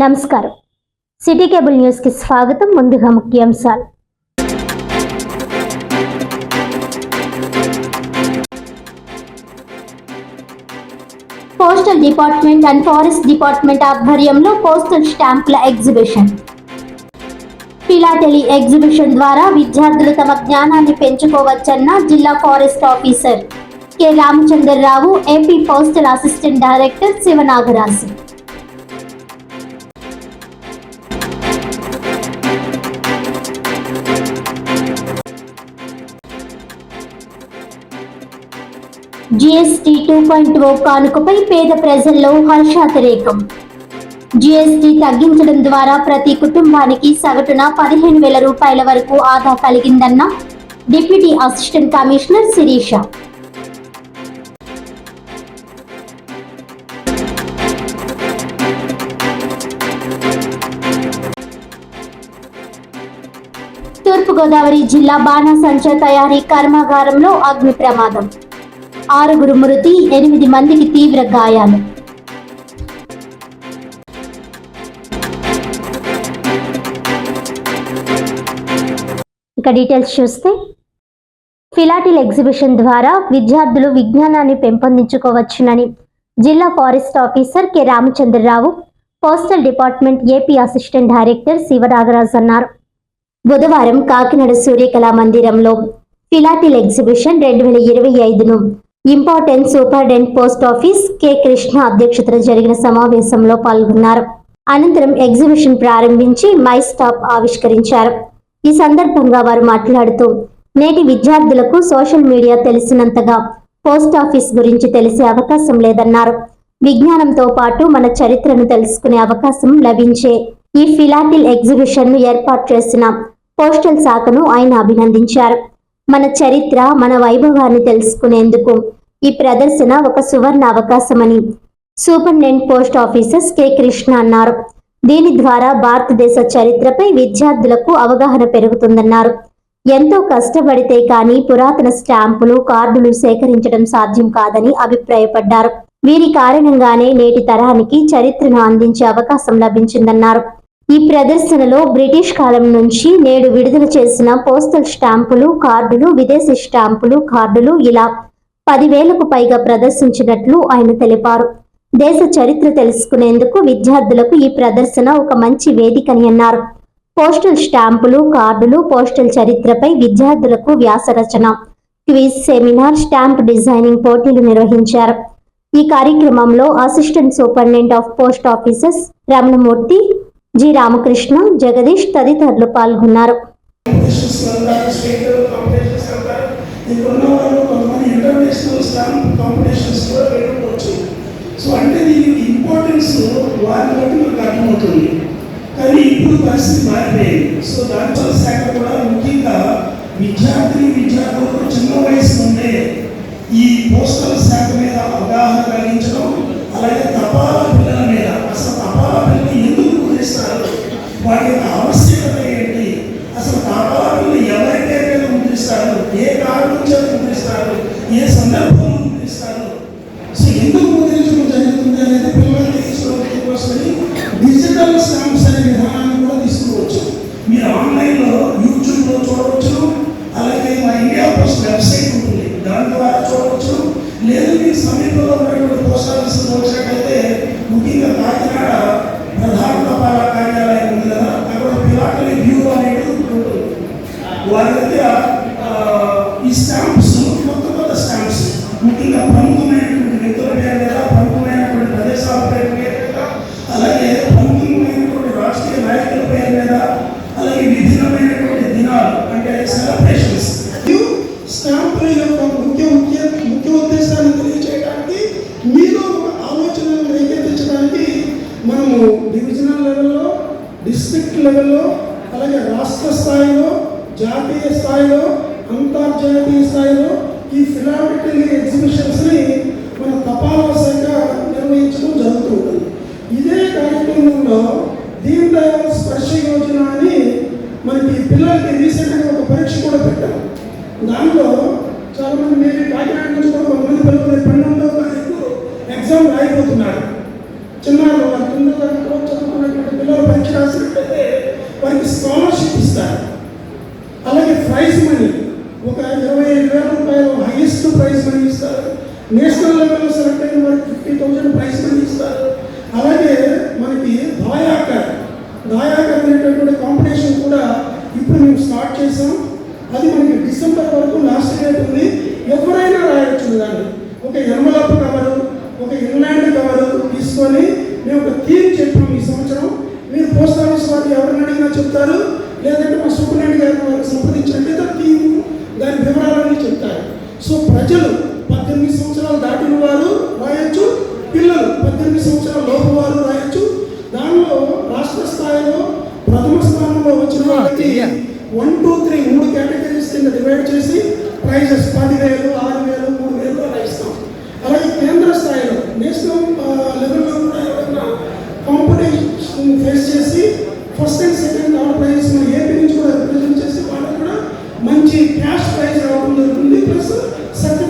నమస్కారం. City cable న్యూస్కి స్వాగతం. ముందుగా ముఖ్యాంశాలు. Postal department and forest department ఆధ్వర్యంలో పోస్టల్ స్టాంపుల ఎగ్జిబిషన్. ఫిలాటెలీ ఎగ్జిబిషన్ ద్వారా విద్యార్థులు తమ జ్ఞానాన్ని పెంచుకోవచ్చన్న జిల్లా forest officer K Ramachandra Rao AP postal assistant director Sivanagaraju. GST two point O కానుకపై పేద ప్రజల్లో హర్షాతిరేకం. జిఎస్టి తగ్గించడం ద్వారా ప్రతి కుటుంబానికి సగటున పదిహేను వేల రూపాయల వరకు ఆదా కలిగిందన్న deputy assistant commissioner Sirisha. Toorpu Godavari జిల్లా బాణాసంచ తయారీ కర్మాగారంలో అగ్ని ప్రమాదం. ఆరుగురు మృతి ఎనిమిది మందికి తీవ్ర గాయాలు. ఇక డీటెయిల్స్ చూస్తే ఫిలాటిల్ ఎగ్జిబిషన్ ద్వారా విద్యార్థులు విజ్ఞానాన్ని పెంపొందించుకోవచ్చునని జిల్లా forest officer K. Ramachandra Rao postal department AP assistant director Sivaragaraj అన్నారు. బుధవారం కాకినాడ సూర్యకళా మందిరంలో ఫిలాటిల్ ఎగ్జిబిషన్ రెండు వేల ఇరవై ఐదును important superintendent post office K Krishna అధ్యక్షతన జరిగిన సమావేశంలో పాల్గొన్నారు. అనంతరం ఎగ్జిబిషన్ ప్రారంభించి మై స్టాప్ ఆవిష్కరించారు. ఈ సందర్భంగా వారు మాట్లాడుతూ నేటి విద్యార్థులకు సోషల్ మీడియా తెలిసినంతగా పోస్ట్ ఆఫీస్ గురించి తెలిసే అవకాశం లేదన్నారు. విజ్ఞానంతో పాటు మన చరిత్రను తెలుసుకునే అవకాశం లభించే ఈ ఫిలాటిల్ ఎగ్జిబిషన్ను ఏర్పాటు చేసిన పోస్టల్ శాఖను ఆయన అభినందించారు. మన చరిత్ర మన వైభవాన్ని తెలుసుకునేందుకు ఈ ప్రదర్శన ఒక సువర్ణ అవకాశమని superintendent post officers K Krishna అన్నారు. దీని ద్వారా భారతదేశ చరిత్రపై విద్యార్థులకు అవగాహన పెరుగుతుందన్నారు. ఎంతో కష్టపడితే కానీ పురాతన స్టాంపులు కార్డులు సేకరించడం సాధ్యం కాదని అభిప్రాయపడ్డారు. వీరి కారణంగానే నేటి తరానికి చరిత్రను అందించే అవకాశం లభించిందన్నారు. ఈ ప్రదర్శనలో బ్రిటిష్ కాలం నుంచి నేడు విడుదల చేసిన పోస్టల్ స్టాంపులు కార్డులు విదేశీ స్టాంపులు కార్డులు ఇలా పదివేలకు పైగా ప్రదర్శించినట్లు ఆయన తెలిపారు. దేశ చరిత్ర తెలుసుకునేందుకు విద్యార్థులకు ఈ ప్రదర్శన ఒక మంచి వేదికని అన్నారు. పోస్టల్ స్టాంపులు కార్డులు పోస్టల్ చరిత్రపై విద్యార్థులకు వ్యాసరచన క్విజ్ సెమినార్ స్టాంప్ డిజైనింగ్ పోటీలు నిర్వహించారు. ఈ కార్యక్రమంలో assistant superintendent of post offices Ramanamurthy G Ramakrishna Jagadish తదితరులు పాల్గొన్నారు. సో అంటే దీనికి ఇంపార్టెన్స్ వారిని బట్టి మనకు అర్థమవుతుంది కానీ ఇప్పుడు పరిస్థితి మారిపోయింది సో దాంట్లో శాఖ కూడా ముఖ్యంగా విద్యార్థి విద్యార్థులకు చిన్న వయసు నుండే ఈ పోస్టల్ శాఖ మీద అవగాహన కలిగించడం Nossa! డిస్ట్రిక్ట్ లెవెల్లో అలాగే రాష్ట్ర స్థాయిలో జాతీయ స్థాయిలో అంతర్జాతీయ స్థాయిలో ఈ ఫిలాటెలీ ఎగ్జిబిషన్స్ని మన తపాలా శాఖ నిర్వహించడం జరుగుతూ ఉంటుంది. ఇదే కార్యక్రమంలో దీన్ దయాళ్ స్పర్శ యోజన అని మనకి పిల్లలకి రీసెంట్గా ఒక పరీక్ష కూడా పెట్టాం దానిలో చాలా మంది కాకినాడ నుంచి కూడా కొంతమంది పిల్లలు పన్నెండో తారీఖు ఎగ్జామ్ రాయిపోతున్నారు. ప్రైస్ ప్రైజ్ మనీ ఇస్తారు. నేషనల్ లెవెల్లో సెలెక్ట్ అయిన వారికి ఫిఫ్టీ థౌసండ్ ప్రైజ్ మనీ ఇస్తారు. అలాగే మనకి దాయాకర్ దాయాకర్ అనేటటువంటి కాంపిటీషన్ కూడా ఇప్పుడు మేము స్టార్ట్ చేసాం అది మనకి డిసెంబర్ వరకు లాస్ట్ డేట్ ఉంది. ఎవరైనా రాయొచ్చు దాన్ని. ఒక ఎర్మలప్ప కవరు ఒక ఇంగ్లాండ్ కవరు తీసుకొని మేము ఒక థీమ్ చెప్పాం ఈ సంవత్సరం. మీరు పోస్ట్ ఆఫీస్ వారు ఎవరిని అడిగినా చెప్తారు. లేదంటే మా సూపరింటెండెంట్ గారిని వారికి సంప్రదించినట్లయితే థీమ్ సో ప్రజలు పద్దెనిమిది సంవత్సరాలు దాటిన వారు రాయొచ్చు పిల్లలు పద్దెనిమిది సంవత్సరాల లోపు వారు రాయొచ్చు. దానిలో రాష్ట్ర స్థాయిలో ప్రథమ స్థానంలో వచ్చిన వాళ్ళకి వన్ టూ త్రీ మూడు కేటగిరీస్ కింద డివైడ్ చేసి ప్రైజెస్ పదివేలు ఆరు వేలు మూడు వేలు అలా ఇస్తాం. అలాగే కేంద్ర స్థాయిలో నేషనల్ లెవెల్లో కూడా ఎవరైనా కాంపిటీషన్ ఫేస్ చేసి first and second all prizes AP నుంచి కూడా రిప్రజెంట్ చేసి వాళ్ళకి కూడా మంచి క్యాష్ ప్రైజ్ రావడం జరుగుతుంది. Santo